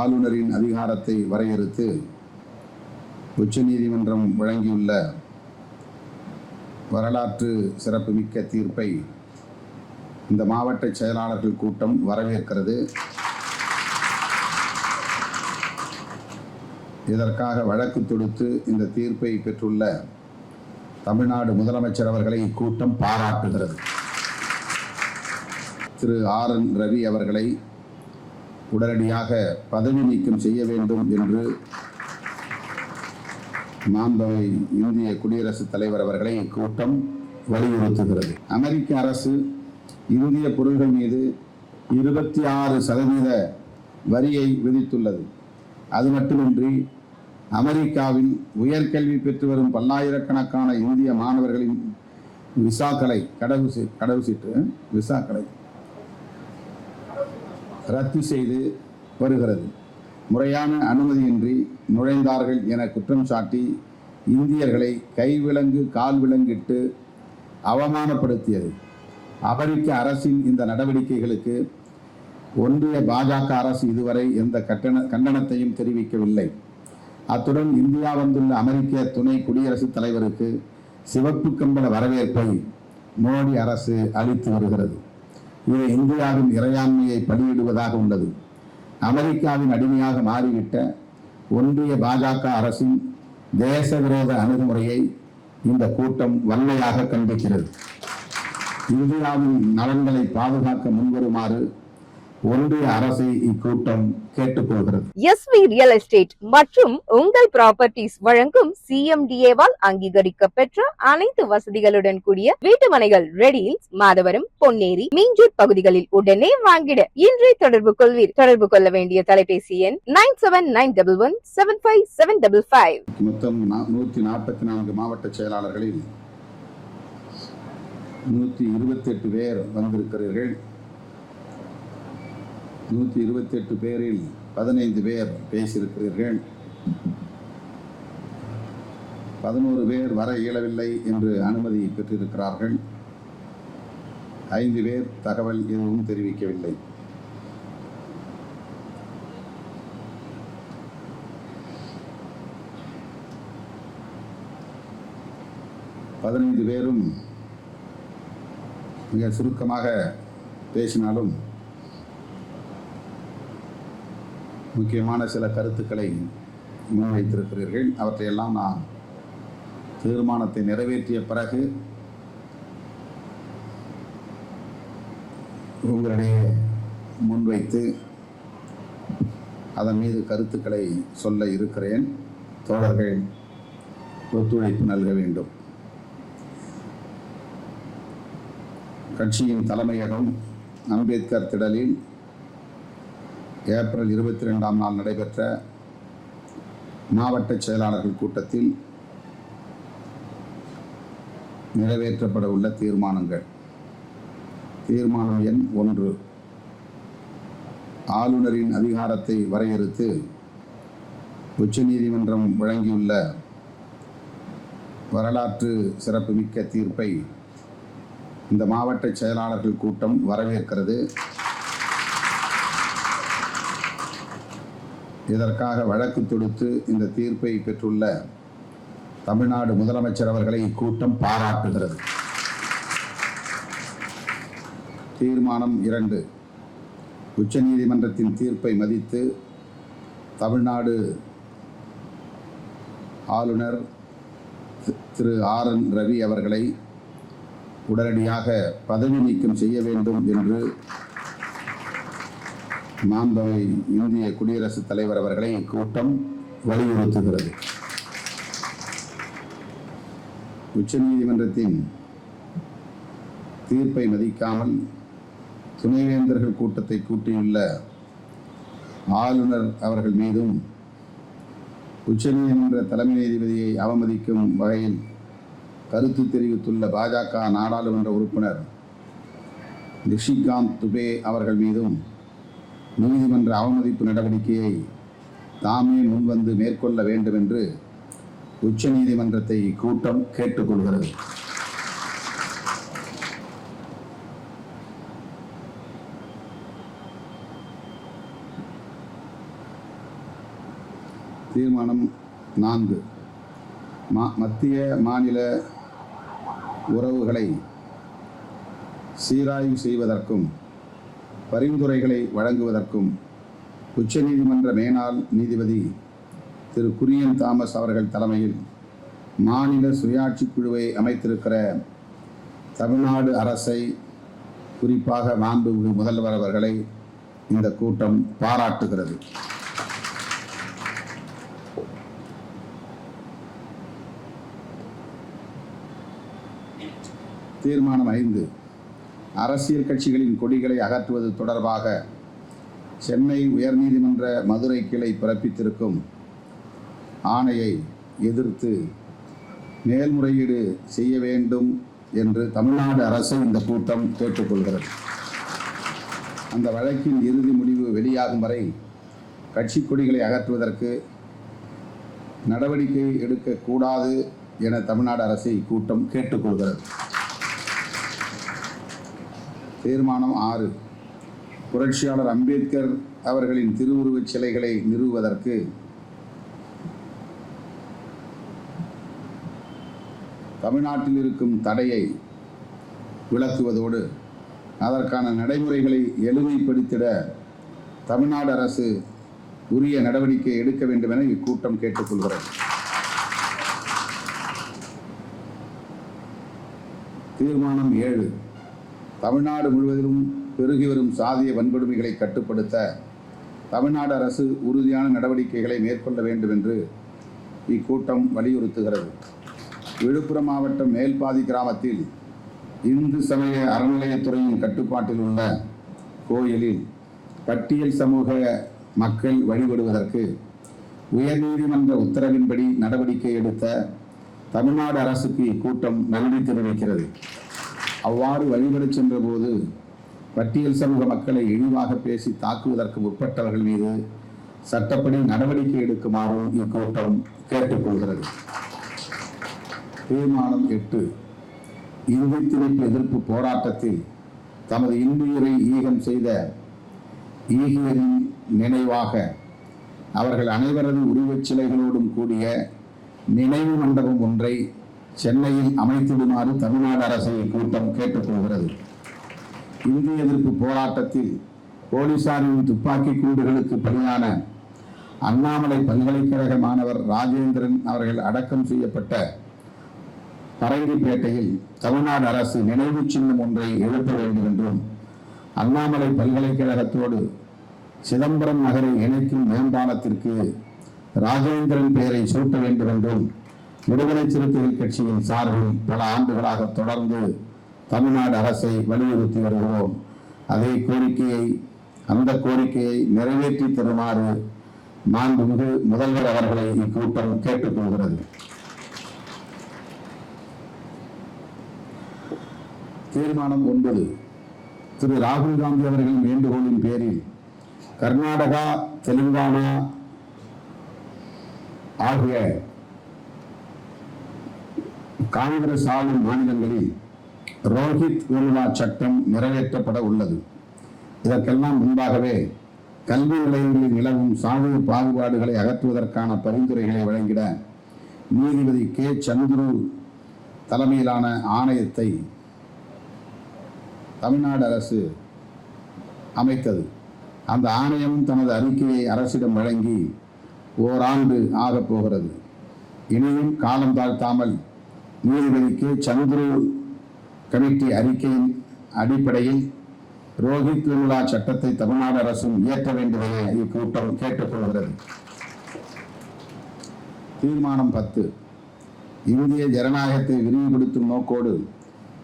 ஆளுநரின் அதிகாரத்தை வரையறுத்து உச்சநீதிமன்றம் வழங்கியுள்ள வரலாற்று சிறப்புமிக்க தீர்ப்பை இந்த மாவட்ட செயலாளர்கள் கூட்டம் வரவேற்கிறது. இதற்காக வழக்கு தொடுத்து இந்த தீர்ப்பை பெற்றுள்ள தமிழ்நாடு முதலமைச்சர் அவர்களை இக்கூட்டம் பாராட்டுகிறது. திரு ஆர் என் ரவி அவர்களை உடனடியாக பதவி நீக்கம் செய்ய வேண்டும் என்று மாண்பவை இந்திய குடியரசுத் தலைவர் அவர்களை இக்கூட்டம் வலியுறுத்துகிறது. அமெரிக்க அரசு இந்திய பொருள்கள் மீது இருபத்தி ஆறு சதவீத வரியை விதித்துள்ளது. அது மட்டுமின்றி அமெரிக்காவில் உயர்கல்வி பெற்று வரும் பல்லாயிரக்கணக்கான இந்திய மாணவர்களின் விசாக்களை கடவு கடவுசிட்டு கடவு விசாக்களை ரத்து செய்து வருகிறது. முறையான அனுமதியின்றி நுழைந்தார்கள் என குற்றம் சாட்டி இந்தியர்களை கைவிலங்கு கால் விலங்கிட்டு அவமானப்படுத்தியது. அமெரிக்க அரசின் இந்த நடவடிக்கைகளுக்கு ஒன்றிய பாஜக அரசு இதுவரை எந்த கட்டண கண்டனத்தையும் தெரிவிக்கவில்லை. அத்துடன் இந்தியா வந்துள்ள அமெரிக்க துணை குடியரசுத் தலைவருக்கு சிவப்பு கம்பள வரவேற்பை மோடி அரசு அளித்து வருகிறது. இது இந்தியாவின் இறையாண்மையை பலியிடுவதாக உள்ளது. அமெரிக்காவின் அடிமையாக மாறிவிட்ட ஒன்றிய பாஜக அரசின் தேச விரோத அணுகுமுறையை இந்த கூட்டம் வன்மையாக கண்டிக்கிறது. இந்தியாவின் நலன்களை பாதுகாக்க முன்வருமாறு ஒன்றிய அரசை இக்கூட்டம் கேட்டுக்கொள்கிறது. எஸ்வி ரியல் எஸ்டேட் மற்றும் உங்கள் ப்ராப்பர்ட்டிஸ் வழங்கும் சிஎம்டிஏவால் அங்கீகரிக்க பெற்ற அனைத்து வசதிகளுடன் கூடிய வீட்டுமனைகள் ரெடியில்ஸ் மாதவரம் பொன்னேரி மீஞ்சூர் பகுதிகளில் உடனே வாங்கிட. இன்றே தொடர்பு கொள்வீர். தொடர்பு கொள்ள வேண்டிய தொலைபேசி எண் nine seven nine double one seven five seven double five மொத்தம் நா- நூற்றி நாற்பத்தி நான்கு மாவட்ட செயலாளர்களில் நூற்றி இருபத்தெட்டு பேர் வந்திருக்கிறீர்கள். நூற்றி இருபத்தெட்டு பேரில் பதினைந்து பேர் பேசியிருக்கிறீர்கள். பதினோரு பேர் வர இயலவில்லை என்று அனுமதி பெற்றிருக்கிறார்கள். ஐந்து பேர் தகவல் எதுவும் தெரிவிக்கவில்லை. பதினைந்து பேரும் மிக சுருக்கமாக பேசினாலும் முக்கியமான சில கருத்துக்களை முன்வைத்திருக்கிறீர்கள். அவற்றையெல்லாம் நான் தீர்மானத்தை நிறைவேற்றிய பிறகு உங்களிடையே முன்வைத்து அதன் மீது கருத்துக்களை சொல்ல இருக்கிறேன். தோழர்கள் ஒத்துழைப்பு நல்க வேண்டும். கட்சியின் தலைமையகம் அம்பேத்கர் திடலில் ஏப்ரல் இருபத்தி ரெண்டாம் நாள் நடைபெற்ற மாவட்ட செயலாளர்கள் கூட்டத்தில் நிறைவேற்றப்பட உள்ள தீர்மானங்கள். தீர்மானம் எண் ஒன்று. ஆளுநரின் அதிகாரத்தை வரையறுத்து உச்சநீதிமன்றம் வழங்கியுள்ள வரலாற்று சிறப்புமிக்க தீர்ப்பை இந்த மாவட்ட செயலாளர்கள் கூட்டம் வரவேற்கிறது. இதற்காக வழக்கு தொடுத்து இந்த தீர்ப்பை பெற்றுள்ள தமிழ்நாடு முதலமைச்சர் அவர்களை இக்கூட்டம் பாராட்டுகிறது. தீர்மானம் இரண்டு. உச்சநீதிமன்றத்தின் தீர்ப்பை மதித்து தமிழ்நாடு ஆளுநர் திரு ஆர் என் ரவி அவர்களை உடனடியாக பதவி நீக்கம் செய்ய வேண்டும் என்று மாண்பவை இந்திய குடியரசுத் தலைவர் அவர்களை இக்கூட்டம் வலியுறுத்துகிறது. உச்சநீதிமன்றத்தின் தீர்ப்பை மதிக்காமல் துணைவேந்தர்கள் கூட்டத்தை கூட்டியுள்ள ஆளுநர் அவர்கள் மீதும் உச்சநீதிமன்ற தலைமை நீதிபதியை அவமதிக்கும் வகையில் கருத்து தெரிவித்துள்ள பாஜக நாடாளுமன்ற உறுப்பினர் ரிஷிகாந்த் துபே அவர்கள் மீதும் நீதிமன்ற அவமதிப்பு நடவடிக்கையை தாமே முன்வந்து மேற்கொள்ள வேண்டும் என்று உச்சநீதிமன்றத்தை கூட்டம் கேட்டுக்கொள்கிறது. தீர்மானம் நான்கு. மா மத்திய மாநில உறவுகளை சீராய்வு செய்வதற்கும் பரிந்துரைகளை வழங்குவதற்கும் உச்சநீதிமன்ற மேனாள் நீதிபதி திரு குரியன் தாமஸ் அவர்கள் தலைமையில் மாநில சுயாட்சி குழுவை அமைத்திருக்கிற தமிழ்நாடு அரசை குறிப்பாக மாண்புமிகு முதல்வர் அவர்களை இந்த கூட்டம் பாராட்டுகிறது. தீர்மானம் ஐந்து. அரசியல் கட்சிகளின் கொடிகளை அகற்றுவது தொடர்பாக சென்னை உயர்நீதிமன்ற மதுரை கிளை பிறப்பித்திருக்கும் ஆணையை எதிர்த்து மேல்முறையீடு செய்ய வேண்டும் என்று தமிழ்நாடு அரசு இந்த கூட்டம் கேட்டுக்கொள்கிறது. அந்த வழக்கின் இறுதி முடிவு வெளியாகும் வரை கட்சி கொடிகளை அகற்றுவதற்கு நடவடிக்கை எடுக்கக்கூடாது என தமிழ்நாடு அரசை கூட்டம் கேட்டுக்கொள்கிறது. தீர்மானம் ஆறு. புரட்சியாளர் அம்பேத்கர் அவர்களின் திருவுருவச் சிலைகளை நிறுவுவதற்கு. தமிழ்நாட்டில் இருக்கும் தடையை விளக்குவதோடு அதற்கான நடைமுறைகளை எளிமைப்படுத்திட தமிழ்நாடு அரசு உரிய நடவடிக்கை எடுக்க வேண்டும் என இக்கூட்டம் கேட்டுக்கொள்கிறது. தீர்மானம் ஏழு. தமிழ்நாடு முழுவதிலும் பெருகி வரும் சாதிய வன்கொடுமைகளை கட்டுப்படுத்த தமிழ்நாடு அரசு உறுதியான நடவடிக்கைகளை மேற்கொள்ள வேண்டும் என்று இக்கூட்டம் வலியுறுத்துகிறது. விழுப்புரம் மாவட்டம் மேல்பாதி கிராமத்தில் இந்து சமய அறநிலையத்துறையின் கட்டுப்பாட்டில் உள்ள கோயிலில் பட்டியல் சமூக மக்கள் வழிபடுவதற்கு உயர்நீதிமன்ற உத்தரவின்படி நடவடிக்கை எடுத்த தமிழ்நாடு அரசுக்கு இக்கூட்டம் நன்றி தெரிவிக்கிறது அவ்வாறு வழிபடச் சென்றபோது பட்டியல் சமூக மக்களை இழிவாக பேசி தாக்குவதற்கு முற்பட்டவர்கள் மீது சட்டப்படி நடவடிக்கை எடுக்குமாறும் இக்கூட்டம் கேட்டுக்கொள்கிறது. தீர்மானம் எட்டு. இந்தி திணிப்பு எதிர்ப்பு போராட்டத்தில் தமது இன்னுயிரை ஈகம் செய்த ஈகியரின் நினைவாக அவர்கள் அனைவரது உருவச் சிலைகளோடும் கூடிய நினைவு மண்டபம் ஒன்றை சென்னையில் அமைத்திடுமாறு தமிழ்நாடு அரசை கூட்டம் கேட்டுக்கொள்கிறது இந்திய எதிர்ப்பு போராட்டத்தில் போலீசாரின் துப்பாக்கி குண்டுகளுக்கு பலியான அண்ணாமலை பல்கலைக்கழக மாணவர் ராஜேந்திரன் அவர்கள் அடக்கம் செய்யப்பட்ட பரங்கிப்பேட்டையில் தமிழ்நாடு அரசு நினைவு சின்னம் ஒன்றை எழுப்ப வேண்டும் என்றும் அண்ணாமலை பல்கலைக்கழகத்தோடு சிதம்பரம் நகரை இணைக்கும் மேம்பாலத்திற்கு ராஜேந்திரன் பெயரை சூட்ட வேண்டும் என்றும் விடுதலை சிறுத்தைகள் கட்சியின் சார்பில் பல ஆண்டுகளாக தொடர்ந்து தமிழ்நாடு அரசை வலியுறுத்தி வருகிறோம். அதே கோரிக்கையை அந்த கோரிக்கையை நிறைவேற்றி தருமாறு மாண்புமிகு முதல்வர் அவர்களை இக்கூட்டம் கேட்டுக்கொள்கிறது. தீர்மானம் ஒன்பது. திரு ராகுல் காந்தி அவர்களின் வேண்டுகோளின் பேரில் கர்நாடகா தெலுங்கானா ஆகிய காங்கிரஸ் ஆளும் மாநிலங்களில் ரோஹித் வெமுலா சட்டம் நிறைவேற்றப்பட உள்ளது. இதற்கெல்லாம் முன்பாகவே கல்வி நிலையங்களில் நிலவும் சாதி பாகுபாடுகளை அகற்றுவதற்கான பரிந்துரைகளை வழங்கிட நீதிபதி கே. சந்துரு தலைமையிலான ஆணையத்தை தமிழ்நாடு அரசு அமைத்தது. அந்த ஆணையம் தனது அறிக்கையை அரசிடம் வழங்கி ஓராண்டு ஆகப் போகிறது. இனியும் காலம் தாழ்த்தாமல் நீதிபதிக்கு சந்துரு கமிட்டி அறிக்கையின் அடிப்படையில் ரோஹித் திருவிழா சட்டத்தை தமிழ்நாடு அரசும் இயற்ற வேண்டும் என இக்கூட்டம் கேட்டுக்கொள்கிறது. தீர்மானம் பத்து. இந்திய ஜனநாயகத்தை விரிவுபடுத்தும் நோக்கோடு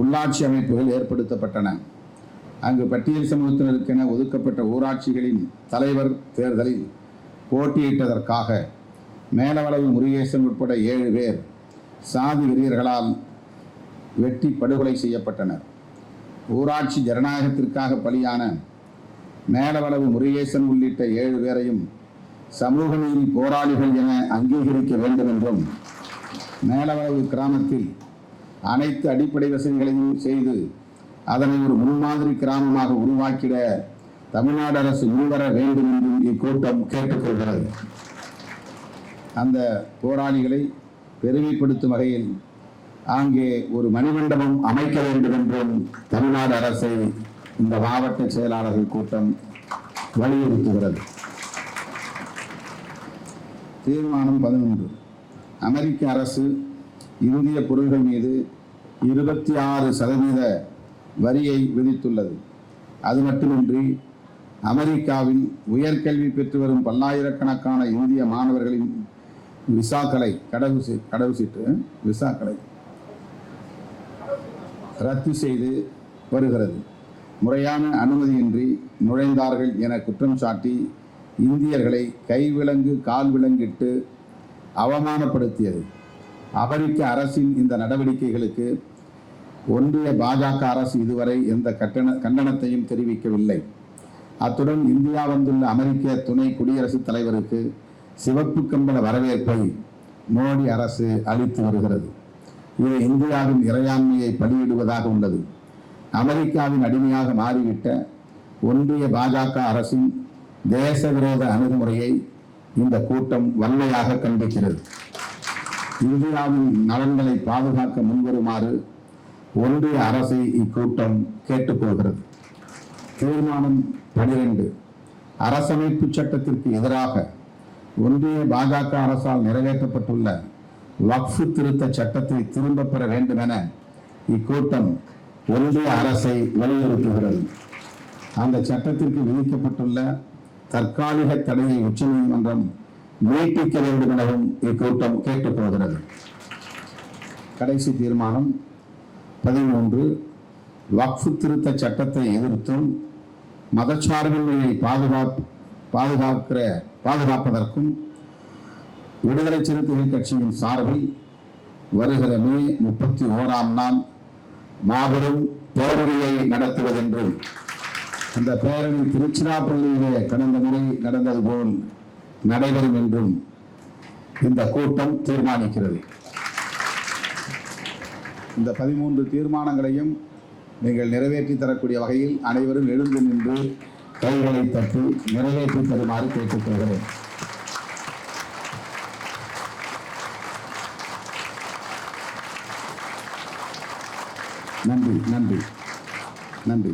உள்ளாட்சி அமைப்புகள் ஏற்படுத்தப்பட்டன. அங்கு பட்டியல் சமூகத்தினருக்கென ஒதுக்கப்பட்ட ஊராட்சிகளின் தலைவர் தேர்தலில் போட்டியிட்டதற்காக மேலவளவு முருகேசன் உட்பட ஏழு பேர் சாதி வெறியர்களால் வெட்டி படுகொலை செய்யப்பட்டனர். ஊராட்சி ஜனநாயகத்திற்காக பலியான மேலவளவு முருகேசன் உள்ளிட்ட ஏழு பேரையும் சமூக நீதி போராளிகள் என அங்கீகரிக்க வேண்டும் என்றும் மேலவளவு கிராமத்தில் அனைத்து அடிப்படை வசதிகளையும் செய்து அதனை ஒரு முன்மாதிரி கிராமமாக உருவாக்கிட தமிழ்நாடு அரசு முன்வர வேண்டும் என்றும் இக்கூட்டம் கேட்டுக்கொள்கிறது. அந்த போராளிகளை பெருமைப்படுத்தும் வகையில் அங்கே ஒரு மணிமண்டபம் அமைக்க வேண்டும் என்றும் தமிழ்நாடு அரசை இந்த மாவட்ட செயலாளர்கள் கூட்டம் வலியுறுத்துகிறது. தீர்மானம் பதினொன்று. அமெரிக்க அரசு இந்திய பொருள்கள் மீது இருபத்தி ஆறு சதவீத வரியை விதித்துள்ளது. அது மட்டுமின்றி அமெரிக்காவில் உயர்கல்வி பெற்று வரும் பல்லாயிரக்கணக்கான இந்திய மாணவர்களின் விசாக்களை கடவு செய்- கடவு சீட்டு விசாக்களை ரத்து செய்து வருகிறது. முறையான அனுமதியின்றி நுழைந்தார்கள் என குற்றம் சாட்டி இந்தியர்களை கைவிலங்கு கால் விலங்கிட்டு அவமானப்படுத்தியது. அமெரிக்க அரசின் இந்த நடவடிக்கைகளுக்கு ஒன்றிய பாஜக அரசு இதுவரை எந்த கட்டண கண்டனத்தையும் தெரிவிக்கவில்லை. அத்துடன் இந்தியா வந்துள்ள அமெரிக்க துணை குடியரசுத் தலைவருக்கு சிவப்பு கம்பள வரவேற்பை மோடி அரசு அளித்து வருகிறது. இது இந்தியாவின் இறையாண்மையை பலியிடுவதாக உள்ளது. அமெரிக்காவின் அடிமையாக மாறிவிட்ட ஒன்றிய பாஜக அரசின் தேச விரோத அணுகுமுறையை இந்த கூட்டம் வன்மையாக கண்டிக்கிறது. இந்தியாவின் நலன்களை பாதுகாக்க முன்வருமாறு ஒன்றிய அரசை இக்கூட்டம் கேட்டுக்கொள்கிறது. தீர்மானம் பனிரெண்டு. அரசமைப்பு சட்டத்திற்கு எதிராக ஒன்றிய பாஜக அரசால் நிறைவேற்றப்பட்டுள்ள வக்ஃபு திருத்த சட்டத்தை திரும்ப பெற வேண்டும் என இக்கூட்டம் ஒன்றிய அரசை வலியுறுத்துகிறது. அந்த சட்டத்திற்கு விதிக்கப்பட்டுள்ள தற்காலிக தடையை உச்சநீதிமன்றம் நீட்டிக்க வேண்டும் எனவும் இக்கூட்டம் கேட்டுக்கொள்கிறது. கடைசி தீர்மானம் பதிமூன்று வக்ஃபு திருத்த சட்டத்தை எதிர்த்தும் மதச்சார்பின்மையை பாதுகாப்பு பாதுகாக்கிற பாதுகாப்பதற்கும் விடுதலை சிறுத்தைகள் கட்சியின் சார்பில் வருகிற மே முப்பத்தி ஓராம் நாள் மாபெரும் பேரணியை நடத்துவதென்றும் அந்த பேரணி திருச்சிராப்பள்ளியிலே கடந்த முறை நடந்தது போல் நடைபெறும் என்றும் இந்த கூட்டம் தீர்மானிக்கிறது. இந்த பதிமூன்று தீர்மானங்களையும் நீங்கள் நிறைவேற்றி தரக்கூடிய வகையில் அனைவரும் எழுந்து நின்று கைகளை தட்டி நிறைவேற்றி தருமாறு கேட்டுக்கொள்கிறேன். நன்றி நன்றி நன்றி.